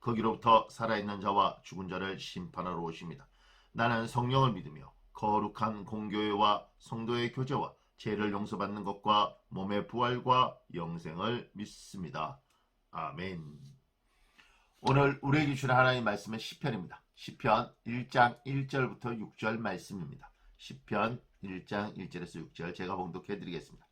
거기로부터 살아있는 자와 죽은 자를 심판하러 오십니다. 나는 성령을 믿으며 거룩한 공교회와 성도의 교제와 죄를 용서받는 것과 몸의 부활과 영생을 믿습니다. 아멘. 오늘 우리에게 주신 하나님 말씀은 시편입니다. 시편 1장 1절부터 6절 말씀입니다. 시편 1장 1절에서 6절 제가 봉독해 드리겠습니다.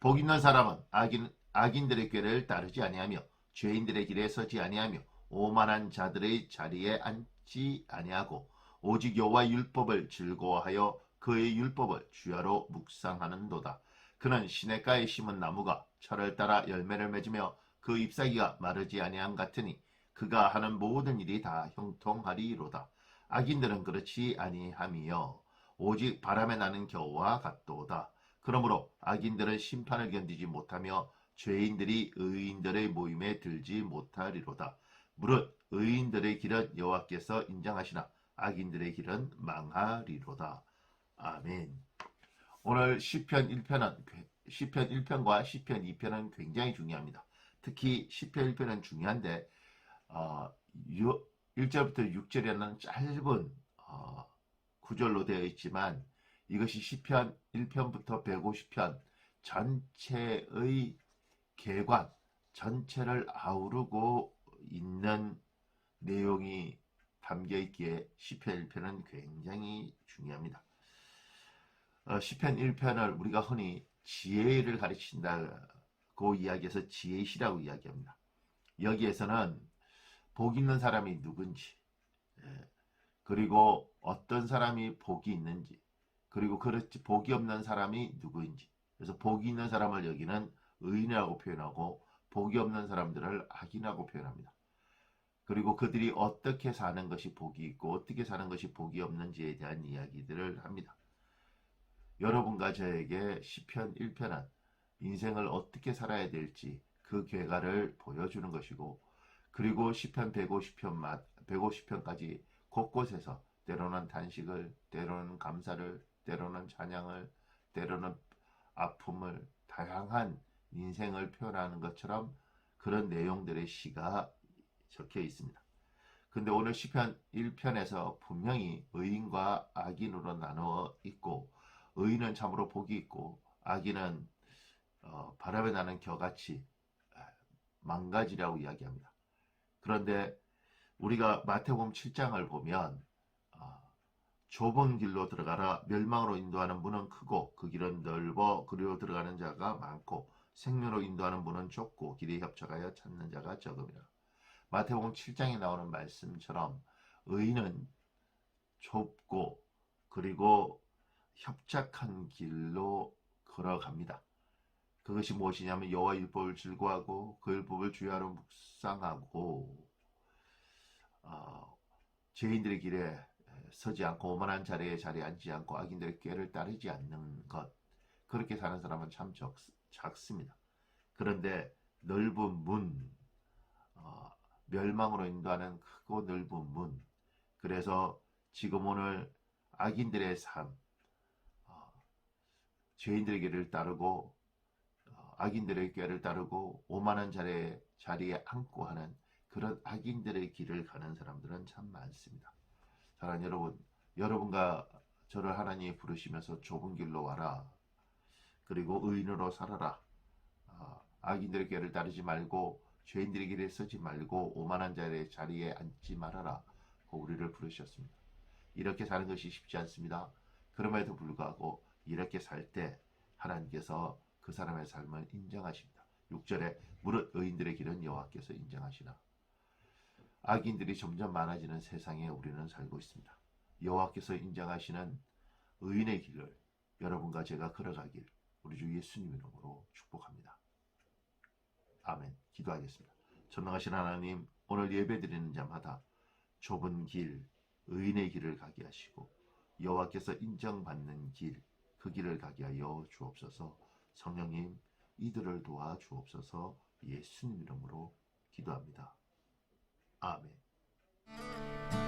복 있는 사람은 악인, 악인들의 꾀를 따르지 아니하며 죄인들의 길에 서지 아니하며 오만한 자들의 자리에 앉지 아니하고 오직 여호와 율법을 즐거워하여 그의 율법을 주야로 묵상하는도다. 그는 시냇가에 심은 나무가 철을 따라 열매를 맺으며 그 잎사귀가 마르지 아니함 같으니 그가 하는 모든 일이 다 형통하리로다. 악인들은 그렇지 아니함이요 오직 바람에 나는 겨우와 같도다. 그러므로 악인들은 심판을 견디지 못하며 죄인들이 의인들의 모임에 들지 못하리로다. 무릇 의인들의 길은 여호와께서 인정하시나 악인들의 길은 망하리로다. 아멘. 오늘 시편 1편은 시편 1편과 시편 2편은 굉장히 중요합니다. 특히 시편 1편은 중요한데 어, 1절부터 6절에는 짧은 어, 구절로 되어 있지만 이것이 시편 1편부터 150편 전체의 개관 전체를 아우르고 있는 내용이 담겨 있기에 시편 1편은 굉장히 중요합니다. 어, 시편 1편을 우리가 흔히 지혜를 가르친다고 이야기해서 지혜시라고 이야기합니다. 여기에서는 복 있는 사람이 누군지 예, 그리고 어떤 사람이 복이 있는지 그리고 그렇지 복이 없는 사람이 누구인지 그래서 복이 있는 사람을 여기는 의인이라고 표현하고 복이 없는 사람들을 악인이라고 표현합니다. 그리고 그들이 어떻게 사는 것이 복이 있고 어떻게 사는 것이 복이 없는지에 대한 이야기들을 합니다. 여러분과 저에게 시편 1편은 인생을 어떻게 살아야 될지 그 괴가를 보여주는 것이고 그리고 시편 150편 150편까지 곳곳에서 때로는 단식을 때로는 감사를 때로는 찬양을 때로는 아픔을 다양한 인생을 표현하는 것처럼 그런 내용들의 시가 적혀 있습니다. 근데 오늘 시편 1편에서 분명히 의인과 악인으로 나누어 있고 의인은 참으로 복이 있고 악인은 어, 바람에 나는 겨같이 망가지라고 이야기합니다. 그런데 우리가 마태복음 7장을 보면 어, 좁은 길로 들어가라 멸망으로 인도하는 문은 크고 그 길은 넓어 그리로 들어가는 자가 많고 생명으로 인도하는 문은 좁고 길이 협착하여 찾는 자가 적음이라. 마태복음 7장에 나오는 말씀처럼 의인은 좁고 그리고 협착한 길로 걸어갑니다. 그것이 무엇이냐면 여호와 율법을 즐거워하고 그 율법을 주야로 묵상하고 어, 죄인들의 길에 서지 않고 오만한 자리에 자리에 앉지 않고 악인들의 꾀를 따르지 않는 것 그렇게 사는 사람은 참 적, 작습니다. 그런데 넓은 문 어, 멸망으로 인도하는 크고 넓은 문 그래서 지금 오늘 악인들의 삶 어, 죄인들의 길을 따르고 어, 악인들의 꾀를 따르고 오만한 자리에, 자리에 앉고 하는 그런 악인들의 길을 가는 사람들은 참 많습니다. 사랑하는 여러분, 여러분과 저를 하나님이 부르시면서 좁은 길로 와라. 그리고 의인으로 살아라. 어, 악인들의 길을 따르지 말고 죄인들의 길에 서지 말고 오만한 자의 자리에 앉지 말아라. 우리를 부르셨습니다. 이렇게 사는 것이 쉽지 않습니다. 그럼에도 불구하고 이렇게 살 때 하나님께서 그 사람의 삶을 인정하십니다. 6절에 무릇 의인들의 길은 여호와께서 인정하시나. 악인들이 점점 많아지는 세상에 우리는 살고 있습니다. 여호와께서 인정하시는 의인의 길을 여러분과 제가 걸어가길 우리 주 예수님 이름으로 축복합니다. 아멘. 기도하겠습니다. 전능하신 하나님, 오늘 예배드리는 자마다 좁은 길, 의인의 길을 가게 하시고 여호와께서 인정받는 길, 그 길을 가게 하여 주옵소서. 성령님, 이들을 도와 주옵소서. 예수님 이름으로 기도합니다. 아멘.